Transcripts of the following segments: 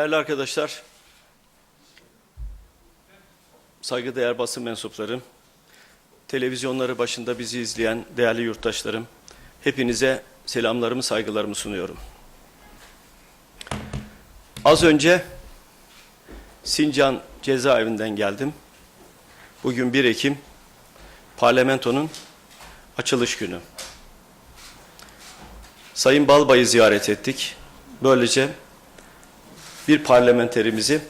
Değerli arkadaşlar, saygıdeğer basın mensupları, televizyonları başında bizi izleyen değerli yurttaşlarım, hepinize selamlarımı, saygılarımı sunuyorum. Az önce Sincan cezaevinden geldim. Bugün 1 Ekim, parlamentonun açılış günü. Sayın Balbay'ı ziyaret ettik. Böylece bir parlamenterimizi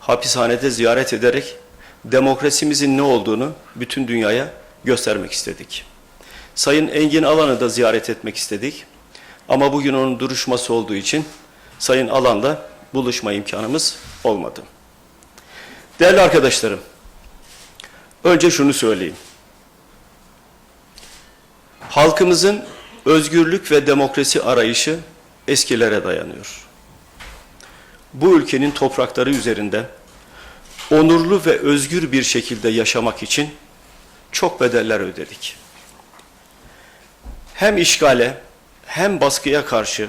hapishanede ziyaret ederek demokrasimizin ne olduğunu bütün dünyaya göstermek istedik. Sayın Engin Alan'ı da ziyaret etmek istedik. Ama bugün onun duruşması olduğu için Sayın Alan'la buluşma imkanımız olmadı. Değerli arkadaşlarım, önce şunu söyleyeyim. Halkımızın özgürlük ve demokrasi arayışı eskilere dayanıyor. Bu ülkenin toprakları üzerinde onurlu ve özgür bir şekilde yaşamak için çok bedeller ödedik. Hem işgale hem baskıya karşı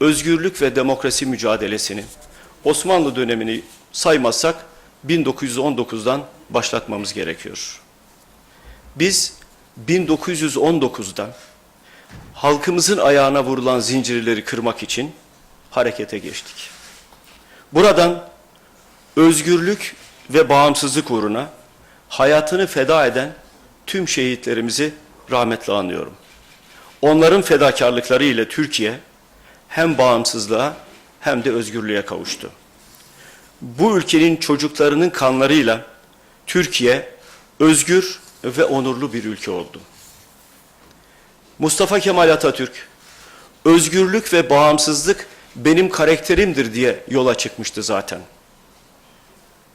özgürlük ve demokrasi mücadelesini Osmanlı dönemini saymazsak 1919'dan başlatmamız gerekiyor. Biz 1919'da halkımızın ayağına vurulan zincirleri kırmak için harekete geçtik. Buradan özgürlük ve bağımsızlık uğruna hayatını feda eden tüm şehitlerimizi rahmetle anıyorum. Onların fedakarlıkları ile Türkiye hem bağımsızlığa hem de özgürlüğe kavuştu. Bu ülkenin çocuklarının kanlarıyla Türkiye özgür ve onurlu bir ülke oldu. Mustafa Kemal Atatürk, özgürlük ve bağımsızlık benim karakterimdir diye yola çıkmıştı zaten.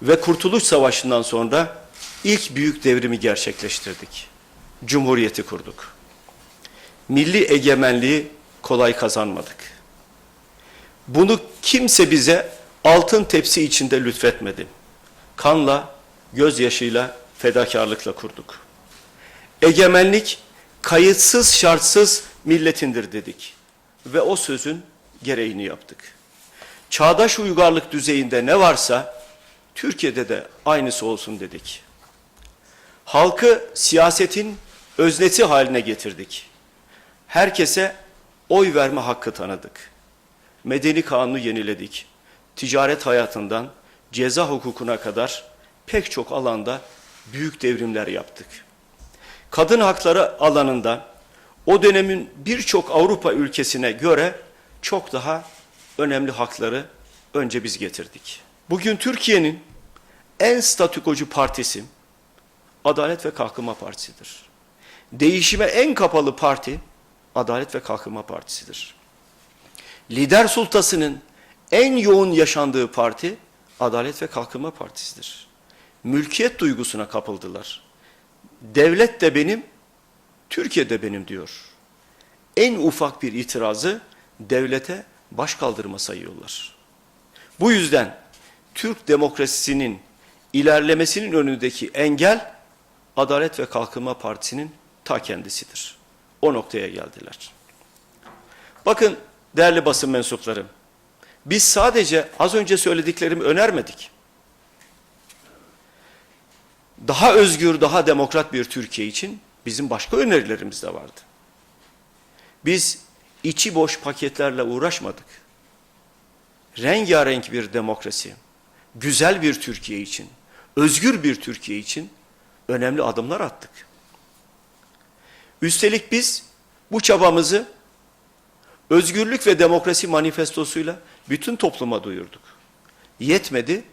Ve Kurtuluş Savaşı'ndan sonra ilk büyük devrimi gerçekleştirdik. Cumhuriyeti kurduk. Milli egemenliği kolay kazanmadık. Bunu kimse bize altın tepsi içinde lütfetmedi. Kanla, gözyaşıyla, fedakarlıkla kurduk. Egemenlik kayıtsız şartsız milletindir dedik. Ve o sözün gereğini yaptık. Çağdaş uygarlık düzeyinde ne varsa Türkiye'de de aynısı olsun dedik. Halkı siyasetin öznesi haline getirdik. Herkese oy verme hakkı tanıdık. Medeni kanunu yeniledik. Ticaret hayatından ceza hukukuna kadar pek çok alanda büyük devrimler yaptık. Kadın hakları alanında o dönemin birçok Avrupa ülkesine göre çok daha önemli hakları önce biz getirdik. Bugün Türkiye'nin en statükocu partisi Adalet ve Kalkınma Partisi'dir. Değişime en kapalı parti Adalet ve Kalkınma Partisi'dir. Lider sultasının en yoğun yaşandığı parti Adalet ve Kalkınma Partisi'dir. Mülkiyet duygusuna kapıldılar. Devlet de benim, Türkiye de benim diyor. En ufak bir itirazı devlete baş kaldırma sayıyorlar. Bu yüzden Türk demokrasisinin ilerlemesinin önündeki engel Adalet ve Kalkınma Partisi'nin ta kendisidir. O noktaya geldiler. Bakın değerli basın mensupları, biz sadece az önce söylediklerimi önermedik. Daha özgür, daha demokrat bir Türkiye için bizim başka önerilerimiz de vardı. Biz içi boş paketlerle uğraşmadık. Rengarenk bir demokrasi, güzel bir Türkiye için, özgür bir Türkiye için önemli adımlar attık. Üstelik biz bu çabamızı özgürlük ve demokrasi manifestosuyla bütün topluma duyurduk. Yetmedi,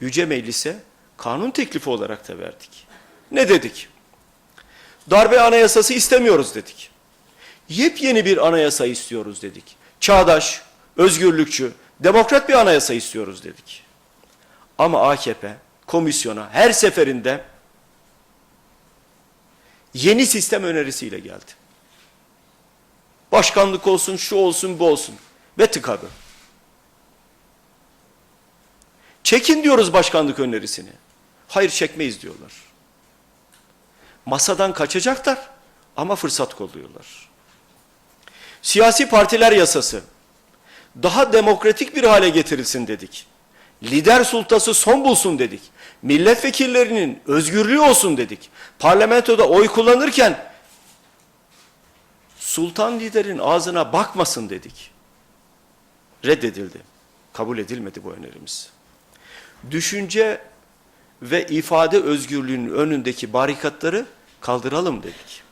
Yüce Meclis'e kanun teklifi olarak da verdik. Ne dedik? Darbe anayasası istemiyoruz dedik. Yepyeni bir anayasa istiyoruz dedik. Çağdaş, özgürlükçü, demokrat bir anayasa istiyoruz dedik. Ama AKP komisyona her seferinde yeni sistem önerisiyle geldi. Başkanlık olsun, şu olsun, bu olsun. Ve tıkadı. Çekin diyoruz başkanlık önerisini. Hayır çekmeyiz diyorlar. Masadan kaçacaklar ama fırsat kolluyorlar. Siyasi partiler yasası. daha demokratik bir hale getirilsin dedik. Lider sultası son bulsun dedik. Milletvekillerinin özgürlüğü olsun dedik. Parlamentoda oy kullanırken sultan liderin ağzına bakmasın dedik. Reddedildi. Kabul edilmedi bu önerimiz. Düşünce ve ifade özgürlüğünün önündeki barikatları kaldıralım dedik.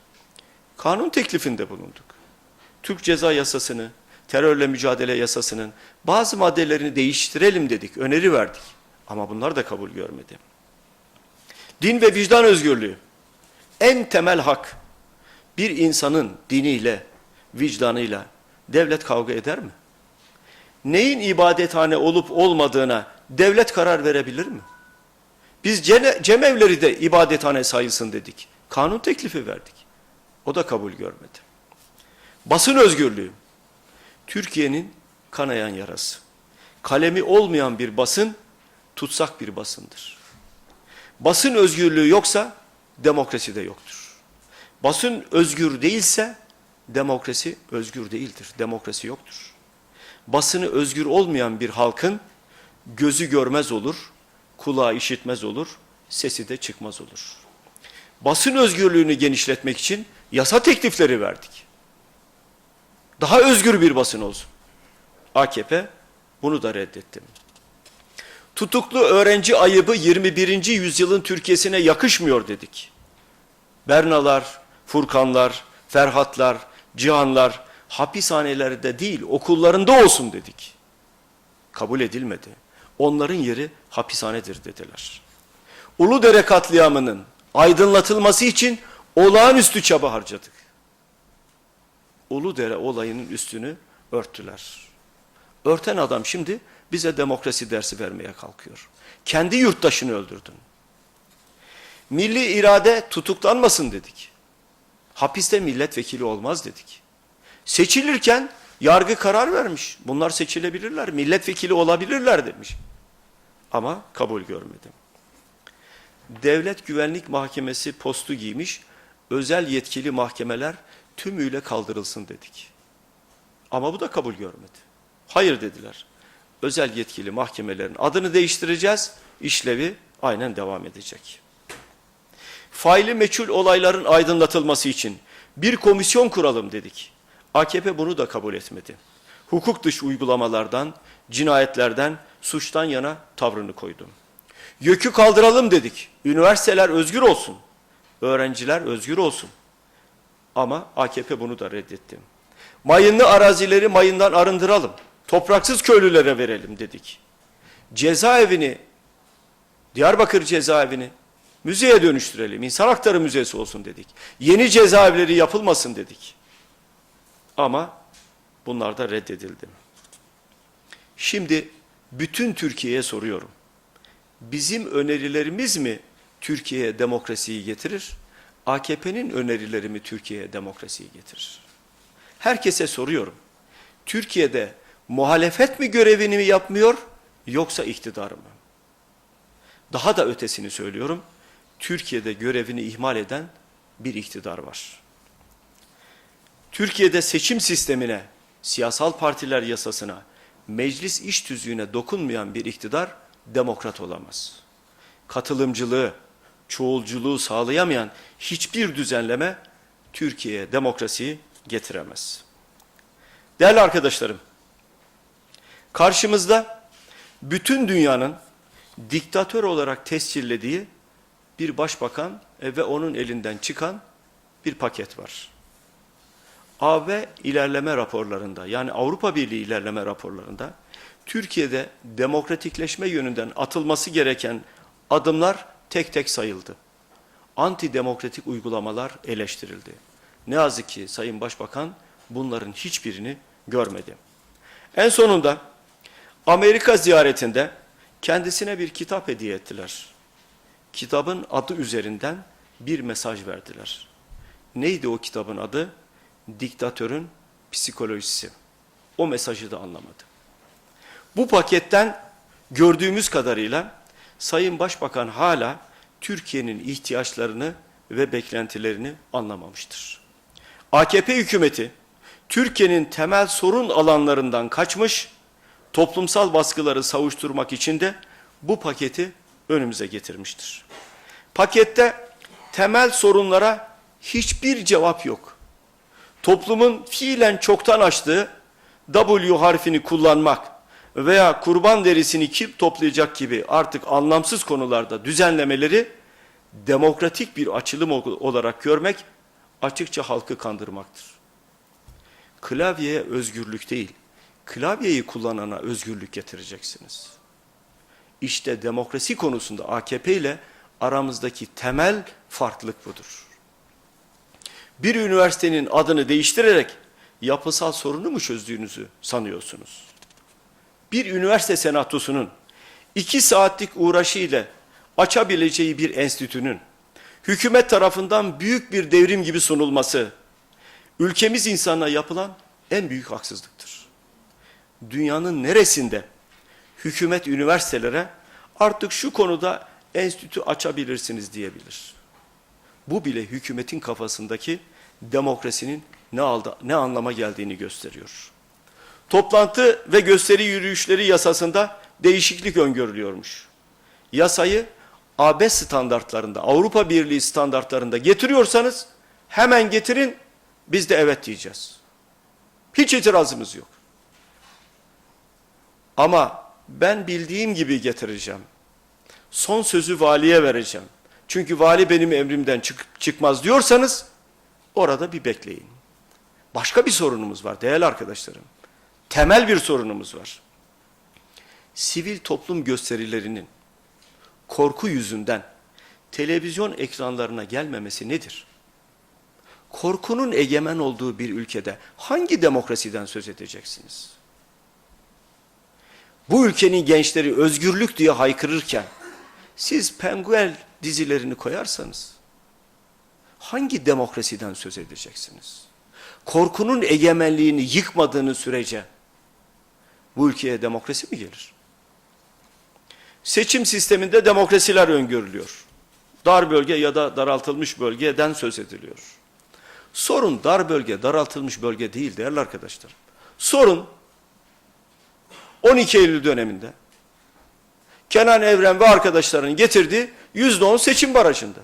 Kanun teklifinde bulunduk. Türk Ceza Yasası'nı, terörle mücadele yasasının bazı maddelerini değiştirelim dedik, öneri verdik. Ama bunlar da kabul görmedi. Din ve vicdan özgürlüğü en temel hak. Bir insanın diniyle, vicdanıyla devlet kavga eder mi? Neyin ibadethane olup olmadığına devlet karar verebilir mi? Biz cemevleri de ibadethane sayılsın dedik. Kanun teklifi verdik. O da kabul görmedi. Basın özgürlüğü. Türkiye'nin kanayan yarası. Kalemi olmayan bir basın tutsak bir basındır. Basın özgürlüğü yoksa demokrasi de yoktur. Basın özgür değilse demokrasi özgür değildir. Demokrasi yoktur. Basını özgür olmayan bir halkın gözü görmez olur, kulağı işitmez olur, sesi de çıkmaz olur. Basın özgürlüğünü genişletmek için yasa teklifleri verdik. Daha özgür bir basın olsun. AKP bunu da reddetti. Tutuklu öğrenci ayıbı 21. yüzyılın Türkiye'sine yakışmıyor dedik. Bernalar, Furkanlar, Ferhatlar, Cihanlar hapishanelerde değil okullarında olsun dedik. Kabul edilmedi. Onların yeri hapishanedir dediler. Uludere katliamının aydınlatılması için olağanüstü çaba harcadık. Uludere olayının üstünü örttüler. Örten adam şimdi bize demokrasi dersi vermeye kalkıyor. Kendi yurttaşını öldürdün. Milli irade tutuklanmasın dedik. Hapiste milletvekili olmaz dedik. Seçilirken yargı karar vermiş. Bunlar seçilebilirler, milletvekili olabilirler demiş. Ama kabul görmedim. Devlet Güvenlik Mahkemesi postu giymiş, özel yetkili mahkemeler tümüyle kaldırılsın dedik. Ama bu da kabul görmedi. Hayır dediler. Özel yetkili mahkemelerin adını değiştireceğiz, işlevi aynen devam edecek. Faili meçhul olayların aydınlatılması için bir komisyon kuralım dedik. AKP bunu da kabul etmedi. Hukuk dışı uygulamalardan, cinayetlerden, suçtan yana tavrını koydu. Yükü kaldıralım dedik. Üniversiteler özgür olsun. Öğrenciler özgür olsun. Ama AKP bunu da reddetti. Mayınlı arazileri mayından arındıralım. Topraksız köylülere verelim dedik. Cezaevini, Diyarbakır cezaevini müzeye dönüştürelim. İnsan Hakları Müzesi olsun dedik. Yeni cezaevleri yapılmasın dedik. Ama bunlar da reddedildi. Şimdi bütün Türkiye'ye soruyorum. Bizim önerilerimiz mi Türkiye'ye demokrasiyi getirir? AKP'nin önerileri mi Türkiye'ye demokrasiyi getirir? Herkese soruyorum. Türkiye'de muhalefet mi görevini mi yapmıyor yoksa iktidar mı? Daha da ötesini söylüyorum. Türkiye'de görevini ihmal eden bir iktidar var. Türkiye'de seçim sistemine, siyasal partiler yasasına, meclis iş tüzüğüne dokunmayan bir iktidar demokrat olamaz. Katılımcılığı, çoğulculuğu sağlayamayan hiçbir düzenleme Türkiye'ye demokrasiyi getiremez. Değerli arkadaşlarım, karşımızda bütün dünyanın diktatör olarak tescillediği bir başbakan ve onun elinden çıkan bir paket var. AB ilerleme raporlarında yani Avrupa Birliği ilerleme raporlarında Türkiye'de demokratikleşme yönünden atılması gereken adımlar tek tek sayıldı. Antidemokratik uygulamalar eleştirildi. Ne yazık ki Sayın Başbakan bunların hiçbirini görmedi. En sonunda Amerika ziyaretinde kendisine bir kitap hediye ettiler. Kitabın adı üzerinden bir mesaj verdiler. Neydi o kitabın adı? Diktatörün psikolojisi. O mesajı da anlamadı. Bu paketten gördüğümüz kadarıyla Sayın Başbakan hala Türkiye'nin ihtiyaçlarını ve beklentilerini anlamamıştır. AKP hükümeti Türkiye'nin temel sorun alanlarından kaçmış, toplumsal baskıları savuşturmak için de bu paketi önümüze getirmiştir. Pakette temel sorunlara hiçbir cevap yok. Toplumun fiilen çoktan açtığı W harfini kullanmak veya kurban derisini kim toplayacak gibi artık anlamsız konularda düzenlemeleri demokratik bir açılım olarak görmek açıkça halkı kandırmaktır. Klavyeye özgürlük değil, klavyeyi kullanana özgürlük getireceksiniz. İşte demokrasi konusunda AKP ile aramızdaki temel farklılık budur. Bir üniversitenin adını değiştirerek yapısal sorunu mu çözdüğünüzü sanıyorsunuz? Bir üniversite senatosunun iki saatlik uğraşı ile açabileceği bir enstitünün hükümet tarafından büyük bir devrim gibi sunulması ülkemiz insanına yapılan en büyük haksızlıktır. Dünyanın neresinde hükümet üniversitelere artık şu konuda enstitü açabilirsiniz diyebilir. Bu bile hükümetin kafasındaki demokrasinin ne, aldı, ne anlama geldiğini gösteriyor. Toplantı ve gösteri yürüyüşleri yasasında değişiklik öngörülüyormuş. Yasayı AB standartlarında, Avrupa Birliği standartlarında getiriyorsanız hemen getirin, biz de evet diyeceğiz. Hiç itirazımız yok. Ama ben bildiğim gibi getireceğim. Son sözü valiye vereceğim. Çünkü vali benim emrimden çık çıkmaz diyorsanız orada bir bekleyin. Başka bir sorunumuz var değerli arkadaşlarım. Temel bir sorunumuz var. Sivil toplum gösterilerinin korku yüzünden televizyon ekranlarına gelmemesi nedir? Korkunun egemen olduğu bir ülkede hangi demokrasiden söz edeceksiniz? Bu ülkenin gençleri özgürlük diye haykırırken siz penguen dizilerini koyarsanız hangi demokrasiden söz edeceksiniz? Korkunun egemenliğini yıkmadığınız sürece bu ülkeye demokrasi mi gelir? Seçim sisteminde demokrasiler öngörülüyor. Dar bölge ya da daraltılmış bölgeden söz ediliyor. Sorun dar bölge, daraltılmış bölge değil değerli arkadaşlar. Sorun 12 Eylül döneminde Kenan Evren ve arkadaşlarının getirdiği %10 seçim barajında.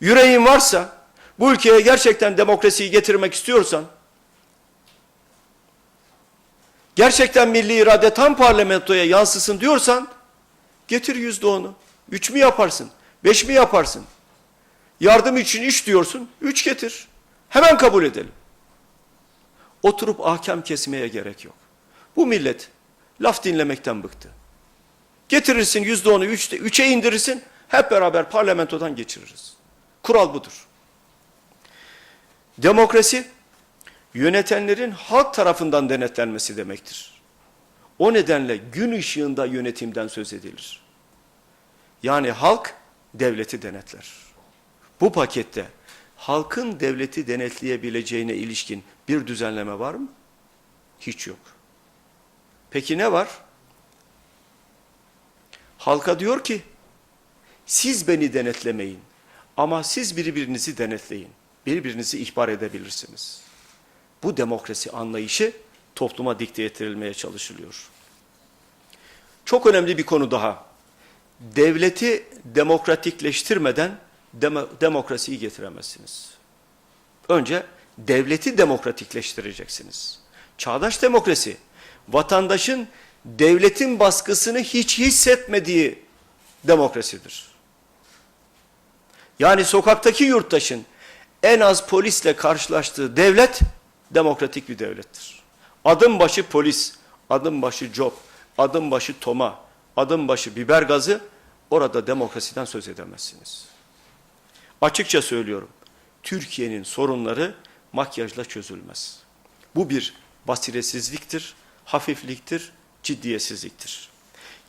Yüreğin varsa, bu ülkeye gerçekten demokrasiyi getirmek istiyorsan, gerçekten milli irade tam parlamentoya yansısın diyorsan, getir %10'u. Üç mü yaparsın? Beş mi yaparsın? Yardım için üç diyorsun, üç getir. Hemen kabul edelim. Oturup ahkam kesmeye gerek yok. Bu millet laf dinlemekten bıktı. Getirirsin yüzde onu üçte, üçe indirirsin, hep beraber parlamentodan geçiririz. Kural budur. Demokrasi, yönetenlerin halk tarafından denetlenmesi demektir. O nedenle gün ışığında yönetimden söz edilir. Yani halk devleti denetler. Bu pakette halkın devleti denetleyebileceğine ilişkin bir düzenleme var mı? Hiç yok. Peki ne var? Halka diyor ki, siz beni denetlemeyin ama siz birbirinizi denetleyin. Birbirinizi ihbar edebilirsiniz. Bu demokrasi anlayışı topluma dikte ettirilmeye çalışılıyor. Çok önemli bir konu daha. Devleti demokratikleştirmeden demo, demokrasiyi getiremezsiniz. Önce devleti demokratikleştireceksiniz. Çağdaş demokrasi, vatandaşın devletin baskısını hiç hissetmediği demokrasidir. Yani sokaktaki yurttaşın en az polisle karşılaştığı devlet demokratik bir devlettir. Adım başı polis, adım başı job, adım başı toma, adım başı biber gazı orada demokrasiden söz edemezsiniz. Açıkça söylüyorum. Türkiye'nin sorunları makyajla çözülmez. Bu bir basiretsizliktir, hafifliktir, ciddiyetsizliktir.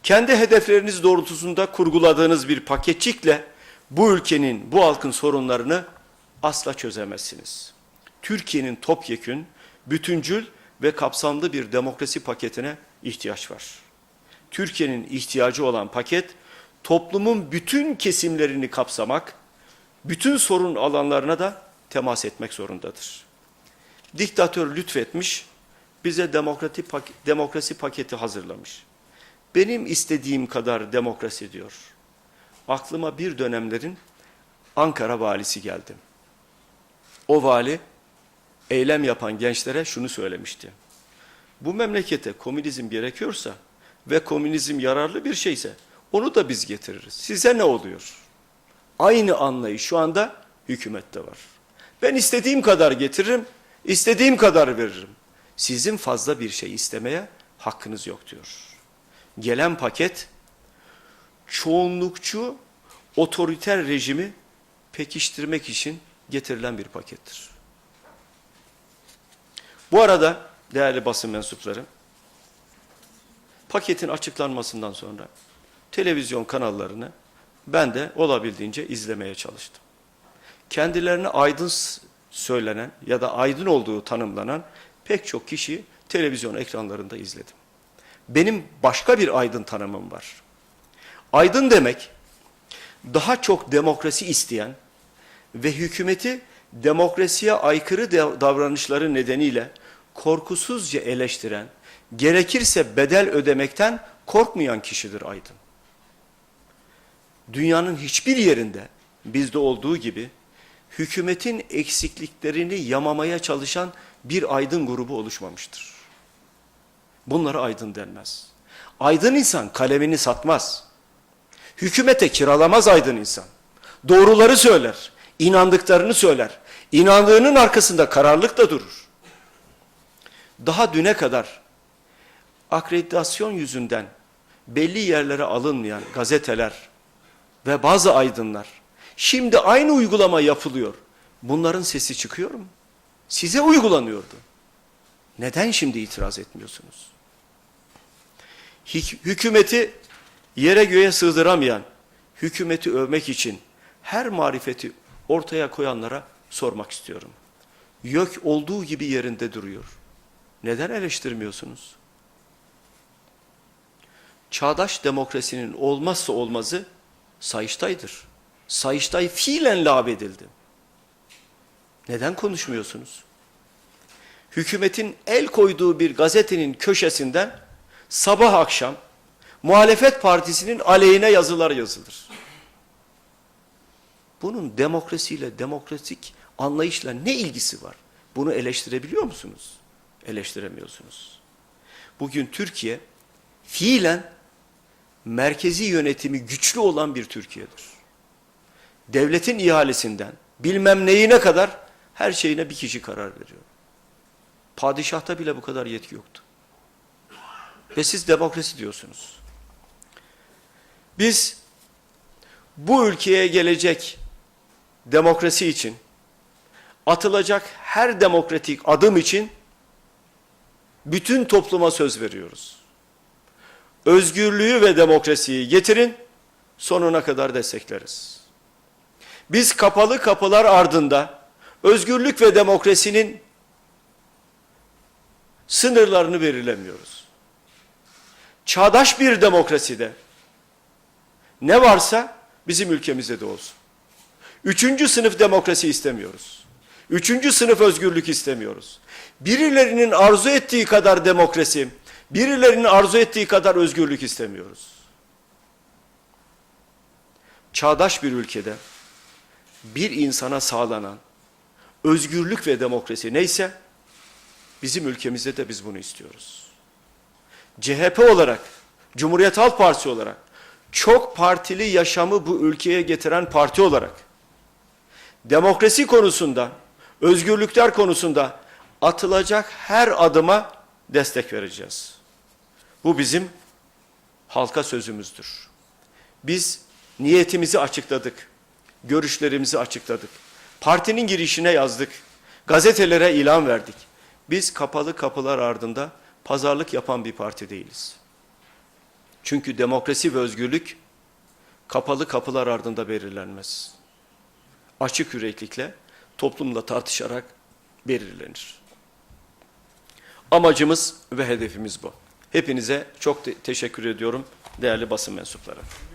Kendi hedefleriniz doğrultusunda kurguladığınız bir paketçikle bu ülkenin, bu halkın sorunlarını asla çözemezsiniz. Türkiye'nin topyekün, bütüncül ve kapsamlı bir demokrasi paketine ihtiyaç var. Türkiye'nin ihtiyacı olan paket, toplumun bütün kesimlerini kapsamak, bütün sorun alanlarına da temas etmek zorundadır. Diktatör lütfetmiş, bize demokrati demokrasi paketi hazırlamış. Benim istediğim kadar demokrasi diyor. Aklıma bir dönemlerin Ankara valisi geldi. O vali eylem yapan gençlere şunu söylemişti. Bu memlekete komünizm gerekiyorsa ve komünizm yararlı bir şeyse onu da biz getiririz. Size ne oluyor? Aynı anlayış şu anda hükümette var. Ben istediğim kadar getiririm, istediğim kadar veririm. Sizin fazla bir şey istemeye hakkınız yok diyor. Gelen paket çoğunlukçu otoriter rejimi pekiştirmek için getirilen bir pakettir. Bu arada değerli basın mensupları, paketin açıklanmasından sonra televizyon kanallarını ben de olabildiğince izlemeye çalıştım. Kendilerine aydın söylenen ya da aydın olduğu tanımlanan pek çok kişi televizyon ekranlarında izledim. Benim başka bir aydın tanımım var. Aydın demek daha çok demokrasi isteyen ve hükümeti demokrasiye aykırı davranışları nedeniyle korkusuzca eleştiren, gerekirse bedel ödemekten korkmayan kişidir aydın. Dünyanın hiçbir yerinde bizde olduğu gibi hükümetin eksikliklerini yamamaya çalışan bir aydın grubu oluşmamıştır. Bunlara aydın denmez. Aydın insan kalemini satmaz. Hükümete kiralamaz aydın insan. Doğruları söyler, inandıklarını söyler. İnandığının arkasında kararlılıkla durur. Daha düne kadar akreditasyon yüzünden belli yerlere alınmayan gazeteler ve bazı aydınlar şimdi aynı uygulama yapılıyor. Bunların sesi çıkıyor mu? Size uygulanıyordu. Neden şimdi itiraz etmiyorsunuz? Hük- hükümeti yere göğe sığdıramayan, hükümeti övmek için her marifeti ortaya koyanlara sormak istiyorum. YÖK olduğu gibi yerinde duruyor. Neden eleştirmiyorsunuz? Çağdaş demokrasinin olmazsa olmazı Sayıştay'dır. Sayıştay fiilen lağvedildi. Neden konuşmuyorsunuz? Hükümetin el koyduğu bir gazetenin köşesinden sabah akşam muhalefet partisinin aleyhine yazılar yazılır. Bunun demokrasiyle, demokratik anlayışla ne ilgisi var? Bunu eleştirebiliyor musunuz? Eleştiremiyorsunuz. Bugün Türkiye fiilen merkezi yönetimi güçlü olan bir Türkiye'dir. Devletin ihalesinden bilmem neyine kadar her şeyine bir kişi karar veriyor. Padişahta bile bu kadar yetki yoktu. Ve siz demokrasi diyorsunuz. Biz bu ülkeye gelecek demokrasi için atılacak her demokratik adım için bütün topluma söz veriyoruz. Özgürlüğü ve demokrasiyi getirin, sonuna kadar destekleriz. Biz kapalı kapılar ardında özgürlük ve demokrasinin sınırlarını belirlemiyoruz. Çağdaş bir demokraside ne varsa bizim ülkemizde de olsun. Üçüncü sınıf demokrasi istemiyoruz. Üçüncü sınıf özgürlük istemiyoruz. Birilerinin arzu ettiği kadar demokrasi, birilerinin arzu ettiği kadar özgürlük istemiyoruz. Çağdaş bir ülkede bir insana sağlanan özgürlük ve demokrasi neyse bizim ülkemizde de biz bunu istiyoruz. CHP olarak, Cumhuriyet Halk Partisi olarak çok partili yaşamı bu ülkeye getiren parti olarak demokrasi konusunda, özgürlükler konusunda atılacak her adıma destek vereceğiz. Bu bizim halka sözümüzdür. Biz niyetimizi açıkladık, görüşlerimizi açıkladık. Partinin girişine yazdık, gazetelere ilan verdik. Biz kapalı kapılar ardında pazarlık yapan bir parti değiliz. Çünkü demokrasi ve özgürlük kapalı kapılar ardında belirlenmez. Açık yüreklikle, toplumla tartışarak belirlenir. Amacımız ve hedefimiz bu. Hepinize çok te- teşekkür ediyorum değerli basın mensupları.